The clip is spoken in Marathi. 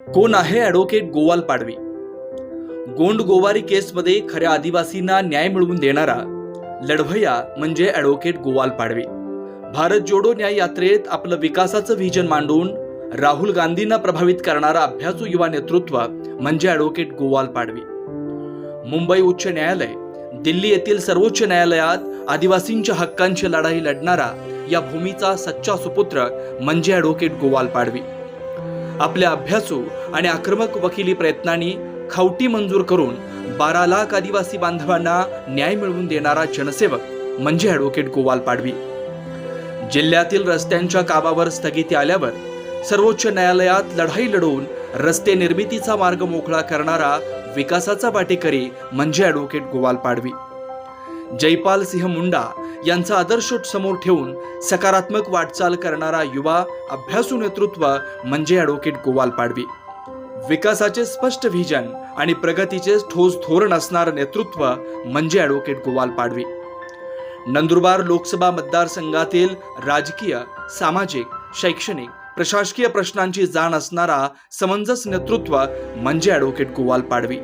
कोण आहे ॲडव्होकेट गोवाल पाडवी? गोंड गोवारी केसमध्ये खऱ्या आदिवासींना न्याय मिळवून देणारा लढवया म्हणजे ॲडव्होकेट गोवाल पाडवी. भारत जोडो न्याय यात्रेत आपलं विकासाचं व्हिजन मांडून राहुल गांधींना प्रभावित करणारा अभ्यासू युवा नेतृत्व म्हणजे ॲडव्होकेट गोवाल पाडवी. मुंबई उच्च न्यायालय दिल्ली येथील सर्वोच्च न्यायालयात आदिवासींच्या हक्कांची लढाई लढणारा या भूमीचा सच्चा सुपुत्र म्हणजे ॲडव्होकेट गोवाल पाडवी. आपल्या अभ्यासू आणि आक्रमक वकिली प्रयत्नांनी खावटी मंजूर करून बारा लाख आदिवासी बांधवांना न्याय मिळवून देणारा जनसेवक म्हणजे ॲडव्होकेट गोवाल पाडवी. जिल्ह्यातील रस्त्यांच्या कामावर स्थगिती आल्यावर सर्वोच्च न्यायालयात लढाई लढवून रस्ते निर्मितीचा मार्ग मोकळा करणारा विकासाचा वाटेकरी म्हणजे ॲडव्होकेट गोवाल पाडवी. जयपाल सिंह मुंडा यांचा आदर्श समोर ठेवून सकारात्मक वाटचाल करणारा युवा अभ्यासू नेतृत्व म्हणजे ॲडव्होकेट गोवाल पाडवी. विकासाचे स्पष्ट व्हिजन आणि प्रगतीचे ठोस धोरण असणारं नेतृत्व म्हणजे ॲडव्होकेट गोवाल पाडवी. नंदुरबार लोकसभा मतदारसंघातील राजकीय सामाजिक शैक्षणिक प्रशासकीय प्रश्नांची जाण असणारा समंजस नेतृत्व म्हणजे ॲडव्होकेट गोवाल पाडवी.